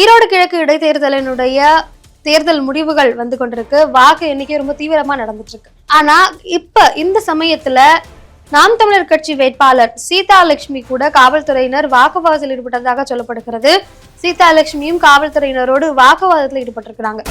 ஈரோடு கிழக்கு இடைத்தேர்தலினுடைய தேர்தல் முடிவுகள் வந்து கொண்டிருக்கு. வாக்கு எண்ணிக்கை ரொம்ப தீவிரமா நடந்துட்டு இருக்கு ஆனா இப்ப இந்த சமயத்துல நாம் தமிழர் கட்சி வேட்பாளர் சீதா லட்சுமி கூட காவல்துறையினர் வாக்குவாதத்தில் ஈடுபட்டதாக சொல்லப்படுகிறது. சீதா லட்சுமியும் காவல்துறையினரோடு வாக்குவாதத்தில் ஈடுபட்டிருக்கிறாங்க.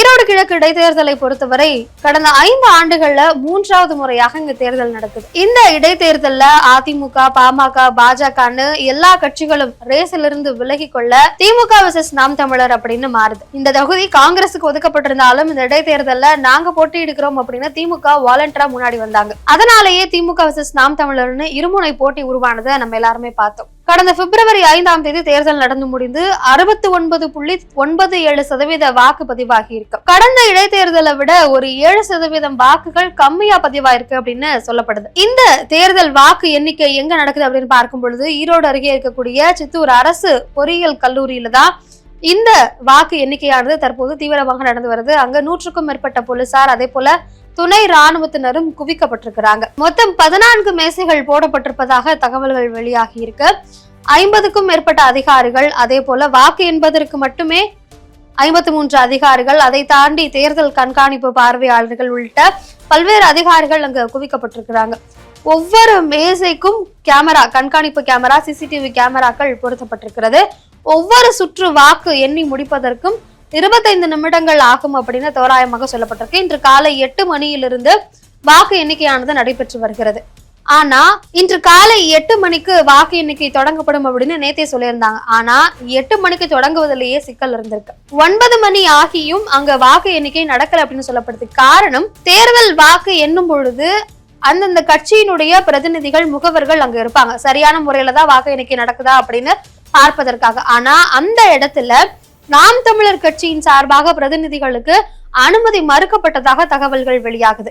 ஈரோடு கிழக்கு இடைத்தேர்தலை பொறுத்தவரை கடந்த ஐந்து ஆண்டுகள்ல மூன்றாவது முறையாக இங்க தேர்தல் நடக்குது. இந்த இடைத்தேர்தல்ல அதிமுக பாமக பாஜகன்னு எல்லா கட்சிகளும் ரேஸில் இருந்து விலகி கொள்ள திமுக விசஸ் நாம் தமிழர் அப்படின்னு மாறுது. இந்த தொகுதி காங்கிரசுக்கு ஒதுக்கப்பட்டிருந்தாலும் இந்த இடைத்தேர்தல்ல நாங்க போட்டியிடுகிறோம் அப்படின்னு திமுக வாலண்டரா முன்னாடி வந்தாங்க. அதனாலேயே திமுக விசஸ் நாம் தமிழர்னு இருமுனை போட்டி உருவானதை நம்ம எல்லாருமே பார்த்தோம். கடந்த பிப்ரவரி ஐந்தாம் தேதி தேர்தல் நடந்து முடிந்து அறுபத்தி ஒன்பது புள்ளி ஒன்பது ஏழு சதவீத வாக்கு பதிவாகி இருக்கு. கடந்த இடைத்தேர்தலை விட ஒரு ஏழு சதவீதம் வாக்குகள் கம்மியா பதிவாயிருக்கு அப்படின்னு சொல்லப்படுது. இந்த தேர்தல் வாக்கு எண்ணிக்கை எங்க நடக்குது அப்படின்னு பார்க்கும் பொழுது ஈரோடு அருகே இருக்கக்கூடிய சித்தூர் அரசு பொறியியல் கல்லூரியில தான் இந்த வாக்கு எண்ணிக்கையானது தற்போது தீவிரமாக நடந்து வருது. அங்க நூற்றுக்கும் மேற்பட்ட போலீசார் அதே போல துணை ராணுவத்தினரும் குவிக்கப்பட்டிருக்கிறாங்க. மொத்தம் பதினான்கு மேசைகள் போடப்பட்டிருப்பதாக தகவல்கள் வெளியாகி இருக்கு. ஐம்பதுக்கும் மேற்பட்ட அதிகாரிகள் அதே போல வாக்கு என்பதற்கு மட்டுமே ஐம்பத்தி மூன்று அதிகாரிகள் அதை தாண்டி தேர்தல் கண்காணிப்பு பார்வையாளர்கள் உள்ளிட்ட பல்வேறு அதிகாரிகள் அங்கு குவிக்கப்பட்டிருக்கிறாங்க. ஒவ்வொரு மேசைக்கும் கேமரா கண்காணிப்பு கேமரா சிசிடிவி கேமராக்கள் பொருத்தப்பட்டிருக்கிறது. ஒவ்வொரு சுற்று வாக்கு எண்ணி முடிப்பதற்கும் இருபத்தைந்து நிமிடங்கள் ஆகும் அப்படின்னு தோராயமாக சொல்லப்பட்டிருக்கு. இன்று காலை எட்டு மணியிலிருந்து வாக்கு எண்ணிக்கையானது நடைபெற்று வருகிறது. ஆனா இன்று காலை எட்டு மணிக்கு வாக்கு எண்ணிக்கை தொடங்கப்படும் அப்படின்னு நேத்தே சொல்லியிருந்தாங்க. ஆனா எட்டு மணிக்கு தொடங்குவதிலேயே சிக்கல் இருந்திருக்கு. ஒன்பது மணி ஆகியும் அங்க வாக்கு எண்ணிக்கை நடக்கல அப்படின்னு சொல்லப்படுது. காரணம் தேர்தல் வாக்கு எண்ணும் பொழுது அந்தந்த கட்சியினுடைய பிரதிநிதிகள் முகவர்கள் அங்க இருப்பாங்க. சரியான முறையில தான் வாக்கு எண்ணிக்கை நடக்குதா அப்படின்னு பார்ப்பதற்காக. ஆனா அந்த இடத்துல நாம் தமிழர் கட்சியின் சார்பாக பிரதிநிதிகளுக்கு அனுமதி மறுக்கப்பட்டதாக தகவல்கள் வெளியாகுது.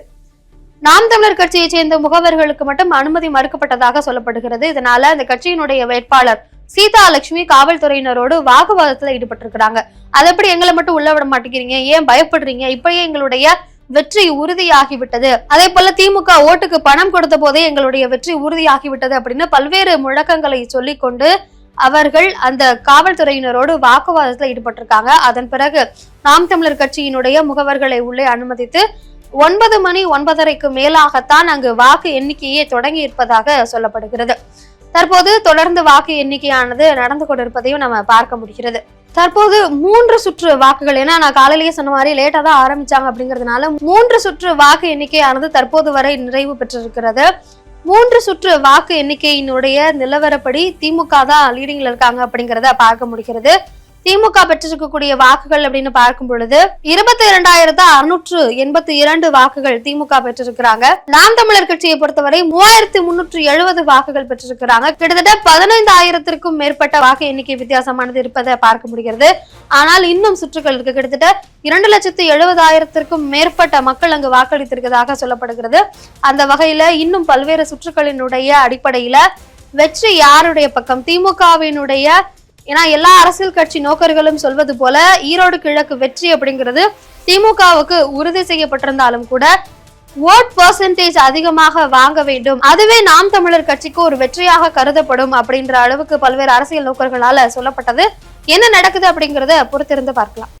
நாம் தமிழர் கட்சியை சேர்ந்த முகவர்களுக்கு மட்டும் அனுமதி மறுக்கப்பட்டதாக சொல்லப்படுகிறது. இதனால அந்த கட்சியினுடைய வேட்பாளர் சீதா லட்சுமி காவல்துறையினரோடு வாக்குவாதத்துல ஈடுபட்டிருக்கிறாங்க. அதை எப்படி எங்களை மட்டும் உள்ள விட மாட்டேங்கிறீங்க? ஏன் பயப்படுறீங்க? இப்பயே எங்களுடைய வெற்றி உறுதியாகிவிட்டது. அதே போல திமுக ஓட்டுக்கு பணம் கொடுத்த போதே எங்களுடைய வெற்றி உறுதியாகிவிட்டது அப்படின்னு பல்வேறு முழக்கங்களை சொல்லிக்கொண்டு அவர்கள் அந்த காவல்துறையினரோடு வாக்குவாதத்தில் ஈடுபட்டிருக்காங்க. அதன் பிறகு நாம் தமிழர் கட்சியினுடைய முகவர்களை உள்ளே அனுமதித்து ஒன்பது மணி ஒன்பதரைக்கு மேலாகத்தான் அங்கு வாக்கு எண்ணிக்கையே தொடங்கி இருப்பதாக சொல்லப்படுகிறது. தற்போது தொடர்ந்து வாக்கு எண்ணிக்கையானது நடந்து கொண்டிருப்பதையும் நம்ம பார்க்க முடிகிறது. தற்போது மூன்று சுற்று வாக்குகள் ஏன்னா நான் காலையிலேயே சொன்ன மாதிரி லேட்டா தான் ஆரம்பிச்சாங்க அப்படிங்கிறதுனால மூன்று சுற்று வாக்கு எண்ணிக்கையானது தற்போது வரை நிறைவு பெற்றிருக்கிறது. மூன்று சுற்று வாக்கு எண்ணிக்கையினுடைய நிலவரப்படி திமுக தான் லீடிங்ல இருக்காங்க அப்படிங்கிறத பார்க்க முடிகிறது. திமுக பெற்றிருக்கக்கூடிய வாக்குகள் அப்படின்னு பார்க்கும் பொழுது இருபத்தி இரண்டாயிரத்து அறுநூற்று எண்பத்தி இரண்டு வாக்குகள் திமுக பெற்றிருக்கிறாங்க. நாம் தமிழர் கட்சியை பொறுத்தவரை மூவாயிரத்தி முன்னூற்று எழுபது வாக்குகள் பெற்றிருக்கிறாங்க. கிட்டத்தட்ட பதினைந்தாயிரத்திற்கும் மேற்பட்ட வாக்கு எண்ணிக்கை வித்தியாசமானது இருப்பதை பார்க்க முடிகிறது. ஆனால் இன்னும் சுற்றுகள் இருக்கு. கிட்டத்தட்ட இரண்டு லட்சத்து எழுபதாயிரத்திற்கும் மேற்பட்ட மக்கள் அங்கு வாக்களித்திருக்கிறதாக சொல்லப்படுகிறது. அந்த வகையில இன்னும் பல்வேறு சுற்றுகளினுடைய அடிப்படையில வெற்றி யாருடைய பக்கம்? திமுகவினுடைய ஏன்னா எல்லா அரசியல் கட்சி நோக்கர்களும் சொல்வது போல ஈரோடு கிழக்கு வெற்றி அப்படிங்கிறது திமுகவுக்கு உறுதி செய்யப்பட்டிருந்தாலும் கூட ஓட் பர்சன்டேஜ் அதிகமாக வாங்க வேண்டும். அதுவே நாம் தமிழர் கட்சிக்கு ஒரு வெற்றியாக கருதப்படும் அப்படின்ற அளவுக்கு பல்வேறு அரசியல் நோக்கர்களால சொல்லப்பட்டது. என்ன நடக்குது அப்படிங்கறத பொறுத்திருந்து பார்க்கலாம்.